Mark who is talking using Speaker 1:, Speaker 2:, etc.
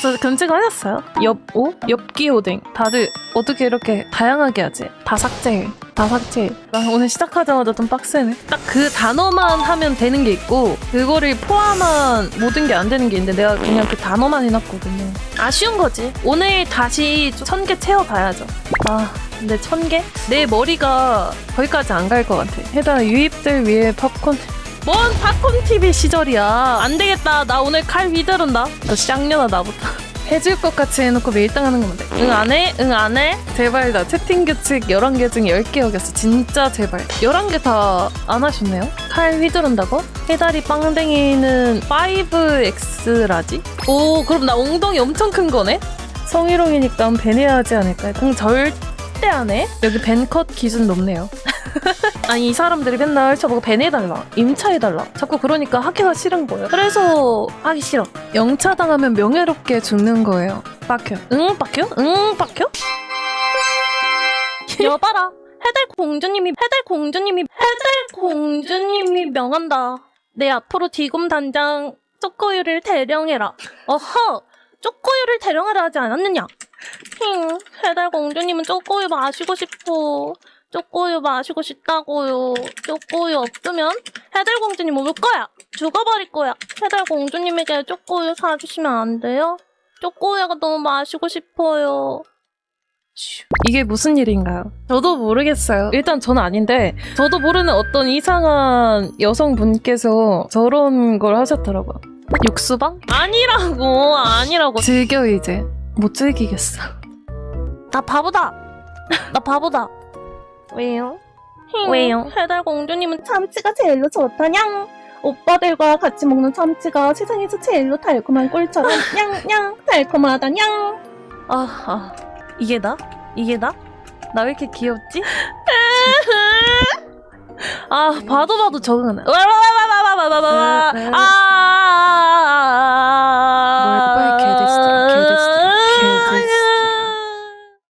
Speaker 1: 저 검색하셨어요? 엽오? 엽기호댕. 다들 어떻게 이렇게 다양하게 하지? 다 삭제. 다 삭제. 나 오늘 시작하자마자 좀 빡세네. 딱 그 단어만 하면 되는 게 있고 그거를 포함한 모든 게 안 되는 게 있는데 내가 그냥 그 단어만 해놨거든요. 아쉬운 거지. 오늘 다시 천 개 채워봐야죠. 아 근데 천 개? 내 머리가 거기까지 안 갈 것 같아. 해다 유입들 위해 팝콘 뭔 팝콘 TV 시절이야. 안 되겠다. 나 오늘 칼 휘두른다. 너 쌍년아 나부터. 해줄 것 같이 해놓고 왜 1등 하는 건데? 응 안 해? 응 안 해? 제발 나 채팅 규칙 11개 중에 10개 어겼어. 진짜 제발. 11개 다 안 하셨네요? 칼 휘두른다고? 해다리 빵댕이는 5X라지? 오 그럼 나 엉덩이 엄청 큰 거네? 성희롱이니까 밴해야 하지 않을까요? 응 절대 안 해. 여기 밴컷 기준 높네요. 아니 이 사람들이 맨날 저보고 밴해달라 임차해달라. 자꾸 그러니까 하기가 싫은 거예요. 그래서 하기 싫어. 영차 당하면 명예롭게 죽는 거예요. 빡혀 응 빡혀? 응 빡혀? 여봐라. 해달 공주님이 해달 공주님이 해달 공주님이 명한다. 내 앞으로 디곰 단장 쪼꼬유를 대령해라. 어허! 쪼꼬유를 대령하라 하지 않았느냐? 힝 해달 공주님은 쪼꼬유 마시고 싶어 쪼꼬유 마시고 싶다고요. 쪼꼬유 없으면 해달 공주님 올 거야. 죽어버릴 거야. 해달 공주님에게 쪼꼬유 사주시면 안 돼요? 쪼꼬유가 너무 마시고 싶어요. 이게 무슨 일인가요? 저도 모르겠어요. 일단 저는 아닌데 저도 모르는 어떤 이상한 여성분께서 저런 걸 하셨더라고요. 육수방? 아니라고 아니라고 즐겨 이제 못 즐기겠어. 나 바보다. 나 바보다. 왜요? 왜요? 해달 공주님은 참치가 제일로 좋다냥. 오빠들과 같이 먹는 참치가 세상에서 제일로 달콤한 꿀처럼 냥냥 달콤하다냥. 아, 아, 이게 나? 이게 나? 나 왜 이렇게 귀엽지? 아, 봐도 봐도 적응 안 해. 와와와와와와와와. 아,